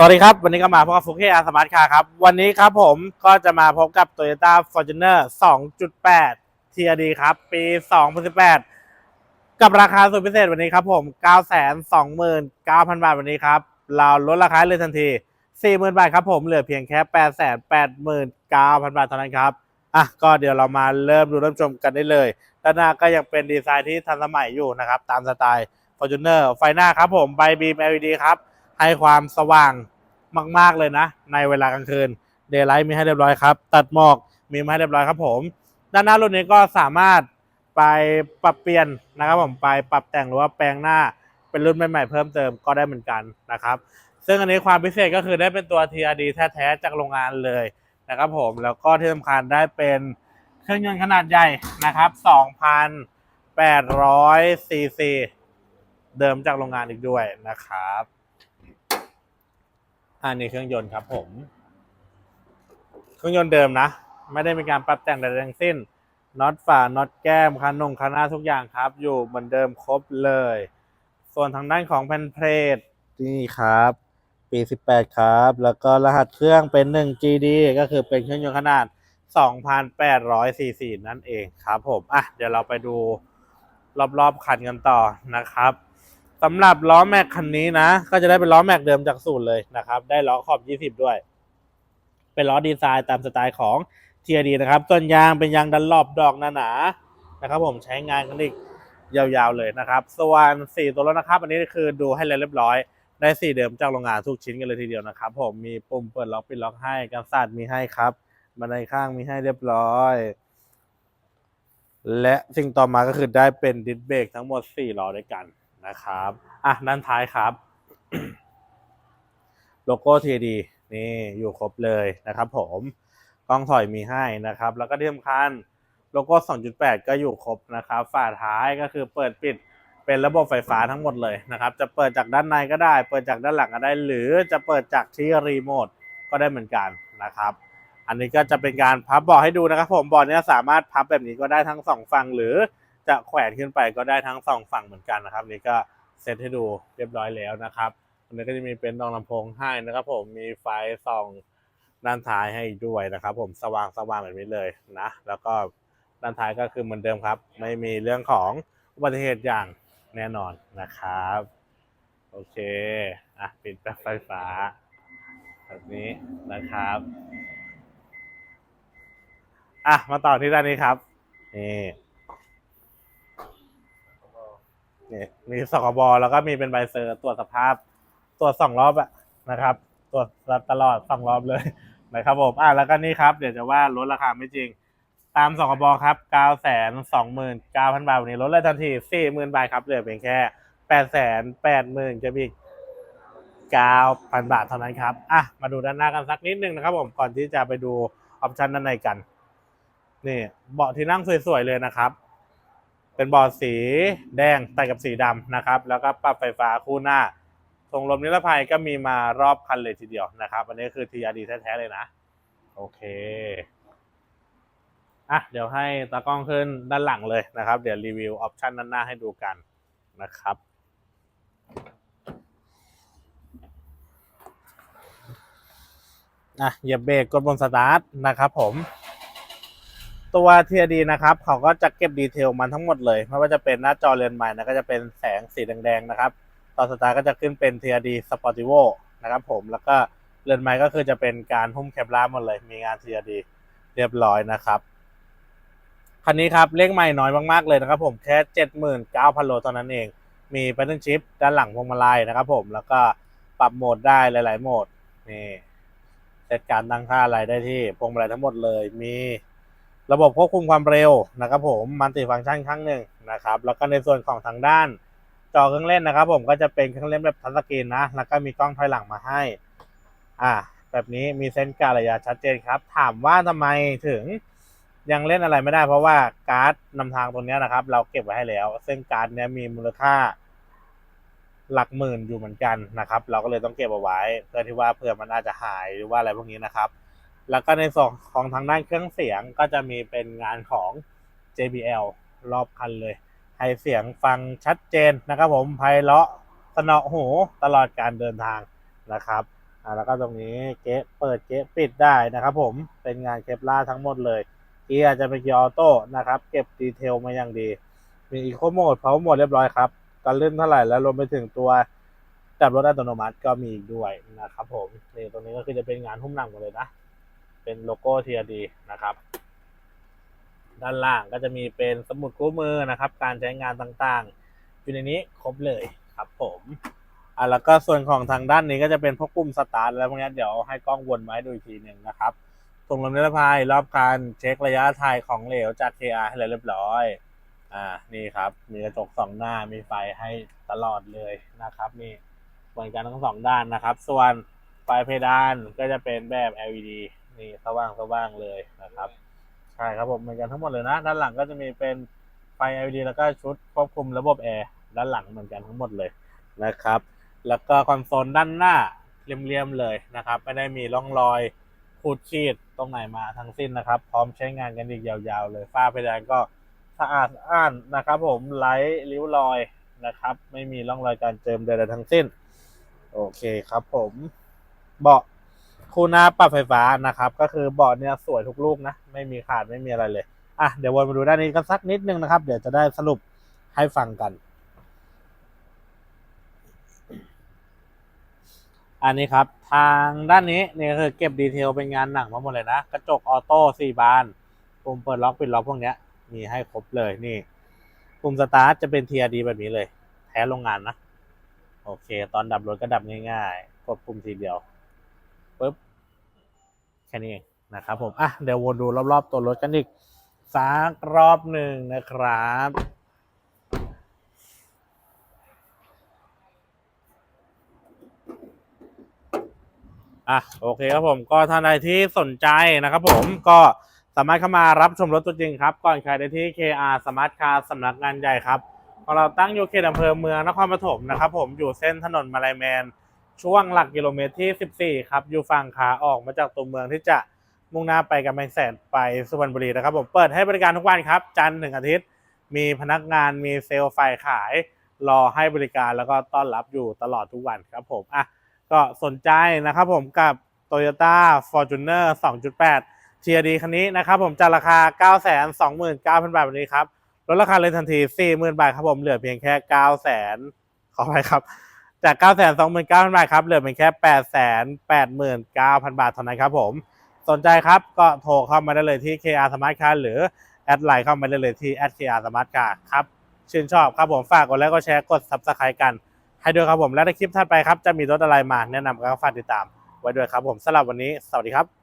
สวัสดีครับ วันนี้ก็มาพบกับฟุกเฮอาสมาร์ทคาร์ครับ วันนี้ครับผมก็จะมาพบกับ Toyota Fortuner 2.8 TRD ครับ ปี 2018 กับราคาสุดพิเศษวันนี้ครับผม 929,000 บาทวันนี้ครับ เราลดราคาเลยทันที 40,000 บาทครับผม เหลือเพียงแค่ 889,000 บาทเท่านั้นครับ อะ ก็เดี๋ยวเรามาเริ่มดูเริ่มชมกันได้เลย ด้านหน้าก็ยังเป็นดีไซน์ที่ทันสมัยอยู่นะครับ ตามสไตล์ Fortuner ไฟหน้าครับผมใบบีม LED ครับ ให้ความสว่างมาก ๆ เลยนะ ในเวลากลางคืนเดย์ไลท์มีให้เรียบร้อยครับ ตัดหมอกมีมาให้เรียบร้อยครับผม ด้านหน้ารุ่นนี้ก็สามารถไปปรับเปลี่ยนนะครับผมไปปรับแต่งหรือว่าแปลงหน้าเป็นรุ่นใหม่ๆเพิ่มเติมก็ได้เหมือนกันนะครับ ซึ่งอันนี้ความพิเศษก็คือได้เป็นตัว TRD แท้ๆจากโรงงานเลยนะครับผมแล้วก็ที่สำคัญได้เป็นเครื่องยนต์ขนาดใหญ่นะครับ2,800ซีซีเดิมจากโรงงานอีกด้วยนะครับ อันนี้เครื่องยนต์ครับผม เครื่องยนต์เดิมนะ ไม่ได้มีการปรับแต่งใดๆทั้งสิ้นน็อตฝาน็อตแก้มคันนงคันหน้าทุกอย่างครับ อยู่เหมือนเดิมครบเลย ส่วนทางด้านของแผ่นเพลทนี่ครับ ปี 18 ครับ แล้วก็รหัสเครื่องเป็น 1 GD ก็คือเป็นเครื่องยนต์ขนาด 2,800 cc นั่นเองครับผม อะ เดี๋ยวเราไปดูรอบๆคันกันต่อนะครับ สำหรับล้อแม็กคันนี้นะ ก็จะได้เป็นล้อแม็กเดิมจากสูตรเลยนะครับ ได้ล้อขอบ 20 ด้วย เป็นล้อดีไซน์ตามสไตล์ของ TRD นะครับส่วนยางเป็นยางดันรอบดอกหนาๆนะครับ ผมใช้งานกันอีกยาวๆเลยนะครับ ส่วนสีตัวรถนะครับ อันนี้คือดูให้เรียบร้อย ได้สีเดิมจากโรงงานทุกชิ้นกันเลยทีเดียวนะครับ ผมมีปุ่มเปิดล็อกปิดล็อกให้กันสาดมีให้ครับบันไดข้างมีให้เรียบร้อย และสิ่งต่อมาก็คือได้เป็นดิสเบรกทั้งหมด 4 ล้อด้วยกัน นะครับอะด้านท้ายครับ โลโก้ TD นี่อยู่ครบเลยนะครับผมกล้องถอยมีให้นะครับ แล้วก็ที่สำคัญโลโก้ 2.8 ก็อยู่ครบนะครับ ฝาท้ายก็คือเปิดปิดเป็นระบบไฟฟ้าทั้งหมดเลยนะครับ จะเปิดจากด้านในก็ได้ เปิดจากด้านหลังก็ได้ หรือจะเปิดจากที่รีโมทก็ได้เหมือนกันนะครับ อันนี้ก็จะเป็นการพับเบาะให้ดูนะครับ ผมเบาะนี้สามารถพับแบบนี้ก็ได้ทั้งสองฝั่งหรือ จะแขวนขึ้นไปก็ได้ทั้งสองฝั่งเหมือนกันนะครับ นี่ก็เซตให้ดูเรียบร้อยแล้วนะครับอันนี้ก็จะมีเป็นรองลำโพงให้นะครับ ผมมีไฟส่องด้านท้ายให้ด้วยนะครับ ผมสว่างสว่างแบบนี้เลยนะ แล้วก็ด้านท้ายก็คือเหมือนเดิมครับ ไม่มีเรื่องของอุบัติเหตุอย่างแน่นอนนะครับ โอเคอะปิดแปลั๊กไฟฟ้า แบบนี้นะครับอะมาต่อที่ด้านนี้ครับนี่ นี่มีสกบแล้วก็มีเป็นใบเซอร์ตรวจสภาพตรวจสองรอบอะนะครับตรวจตลอดสองรอบเลยนะครับผมอะแล้วก็นี่ครับ เดี๋ยวจะว่าลดราคาไม่จริง ตามสกบครับเก้าแสนสองหมื่นเก้าพันบาทวันนี้ลดเลยทันทีสี่หมื่นบาทครับเหลือเพียงแค่แปดแสนแปดหมื่นจะมีเก้าพันบาทเท่านั้นครับอะมาดูด้านหน้ากันสักนิดนึงนะครับผมก่อนที่จะไปดูออปชันด้านในกันนี่เบาะที่นั่งสวยๆเลยนะครับ เป็นเบาะสีแดงตัดกับสีดำนะครับ แล้วก็ปรับไฟฟ้าคู่หน้าทรงลมนิรภัยก็มีมารอบคันเลยทีเดียวนะครับ อันนี้คือ TRD แท้ๆเลยนะ โอเคอะเดี๋ยวให้ตากล้องขึ้นด้านหลังเลยนะครับ เดี๋ยวรีวิวออปชันด้านหน้าให้ดูกันนะครับอะเหยียบเบรกกดบนสตาร์ทนะครับผม ตัว TRD นะครับ เขาก็จะเก็บดีเทลมันทั้งหมดเลยไม่ว่าจะเป็นหน้าจอเรือนใหม่นะก็จะเป็นแสงสีแดงๆนะครับตอนสตาร์ก็จะขึ้นเป็น TRD Sportivo นะครับผมแล้วก็เรือนใหม่ก็คือจะเป็นการหุ้มแคปล่าหมดเลย มีงาน TRD เรียบร้อยนะครับคันนี้ครับเลขใหม่น้อยมากๆเลยนะครับผมแค่ 79,000 โลเท่านั้นเอง มีแพทเทิร์นชิปด้านหลังพวงมาลัยนะครับผมแล้วก็ปรับโหมดได้หลาย ๆ โหมดนี่เซตการตั้งค่าอะไรได้ที่พวงมาลัยทั้งหมดเลยมี ระบบควบคุมความเร็วนะครับผมมัลติฟังก์ชันครั้งหนึ่งนะครับแล้วก็ในส่วนของทางด้าน จอเครื่องเล่นนะครับ ผมก็จะเป็นเครื่องเล่นแบบทัชสกรีนนะ แล้วก็มีกล้องถอยหลังมาให้ อ่า แบบนี้มีเส้นการระยะชัดเจนครับ ถามว่าทำไมถึงยังเล่นอะไรไม่ได้ เพราะว่าการ์ดนำทางตัวนี้นะครับ เราเก็บไว้ให้แล้ว ซึ่งการ์ดเนี้ยมีมูลค่าหลักหมื่นอยู่เหมือนกันนะครับ เราก็เลยต้องเก็บเอาไว้ เพื่อที่ว่าเผื่อมันอาจจะหายหรือว่าอะไรพวกนี้นะครับ แล้วก็ในส่วนของทางด้านเครื่องเสียงก็จะมีเป็นงานของ JBL รอบคันเลย ให้เสียงฟังชัดเจนนะครับผมไพเราะสนอหูตลอดการเดินทางนะครับแล้วก็ตรงนี้เก๊ะเปิดเก๊ะปิดได้นะครับผมเป็นงานเคปล่าทั้งหมดเลยเกียร์จะเป็นเกียร์ออโต้นะครับเก็บดีเทลมาอย่างดี มีอีโคโหมดเพาโหมดเรียบร้อยครับการเล่นเท่าไหร่แล้วรวมไปถึงตัวจับรถอัตโนมัติก็มีอีกด้วยนะครับผมนี่ตรงนี้ก็คือจะเป็นงานหุ้มหนังหมดเลยนะ เป็นโลโก้ TRD นะครับ ด้านล่างก็จะมีเป็นสมุดคู่มือนะครับ การใช้งานต่างๆ อยู่ในนี้ครบเลยครับผมอะแล้วก็ส่วนของทางด้านนี้ก็จะเป็นพวกปุ่มสตาร์ทแล้วพวกนี้เดี๋ยวให้กล้องวนมาให้ดูอีกทีหนึ่งนะครับถุงลมนิรภัยรอบการเช็คระยะถ่ายของเหลวจาก KR ให้เรียบร้อย อ่า นี่ครับ มีกระจกสองหน้า มีไฟให้ตลอดเลยนะครับ นี่เหมือนกันทั้งสองด้านนะครับ ส่วนไฟเพดานก็จะเป็นแบบ LED นี่สว่างสว่างเลยนะครับใช่ครับผมเหมือนกันทั้งหมดเลยนะ ด้านหลังก็จะมีเป็นไฟ LED แล้วก็ชุดควบคุมระบบแอร์ด้านหลังเหมือนกันทั้งหมดเลยนะครับ แล้วก็คอนโซลด้านหน้าเรียมๆเลยนะครับ ไม่ได้มีร่องรอยขูดขีดตรงไหนมาทั้งสิ้นนะครับ พร้อมใช้งานกันอีกยาวๆเลยฝ้าเพดานก็สะอาดอ้านนะครับผมไร้ริ้วรอยนะครับ ไม่มีร่องรอยการเจิมใดๆทั้งสิ้น โอเคครับผมเบาะ คูหน้าปรับไฟฟ้านะครับ ก็คือเบาะเนี่ยสวยทุกลูกนะ ไม่มีขาดไม่มีอะไรเลย อะ เดี๋ยววนมาดูด้านนี้กันสักนิดนึงนะครับ เดี๋ยวจะได้สรุปให้ฟังกัน อันนี้ครับ ทางด้านนี้เนี่ยคือเก็บดีเทลเป็นงานหนังมาหมดเลยนะ กระจกออโต้สี่บานปุ่มเปิดล็อกปิดล็อกพวกเนี้ย มีให้ครบเลยนี่ปุ่มสตาร์ทจะเป็น TRD แบบนี้เลย แท้โรงงานนะ โอเค ตอนดับรถก็ดับง่ายๆ กดปุ่มทีเดียว ปุ๊บแค่นี้เองนะครับผมอะเดี๋ยววนดูรอบๆตัวรถกันอีกสักรอบหนึ่งนะครับอะโอเคครับผมก็ท่านใดที่สนใจนะครับผมก็สามารถเข้ามารับชมรถตัวจริงครับ ก่อนใครได้ที่ KR Smart Car สำนักงานใหญ่ครับของเราตั้งอยู่เขตอำเภอเมืองนครปฐมนะครับผมอยู่เส้นถนนมาลายแมน ช่วงหลักกิโลเมตรที่ 14 ครับ อยู่ฝั่งขาออกมาจากตัวเมืองที่จะมุ่งหน้าไปกำแพงแสนไปสุพรรณบุรีนะครับผมเปิดให้บริการทุกวันครับ จันทร์ถึงอาทิตย์ มีพนักงานมีเซลล์ฝ่ายขาย รอให้บริการแล้วก็ต้อนรับอยู่ตลอดทุกวันครับผมอะก็สนใจนะครับผมกับ Toyota Fortuner 2.8 TRD คันนี้นะครับผมจากราคา 929,000 บาทวันนี้ครับลดราคาเลยทันที 40,000 บาทครับผมเหลือเพียงแค่ 900,000ขอไปครับ จาก 929,000 บาทครับ เหลือเป็นแค่ 889,000 บาทเท่านั้นครับผม สนใจครับก็โทรเข้ามาได้เลยที่ KR Smart Car หรือ แอดไลน์เข้ามาได้เลยที่ @KR Smart Car ครับ ชื่นชอบครับผมฝากกดไลค์กดแชร์กด Subscribe กัน ให้ด้วยครับผม และในคลิปถัดไปครับ จะมีรถอะไรมาแนะนำก็ฝากติดตามไว้ด้วยครับผมสำหรับวันนี้ สวัสดีครับ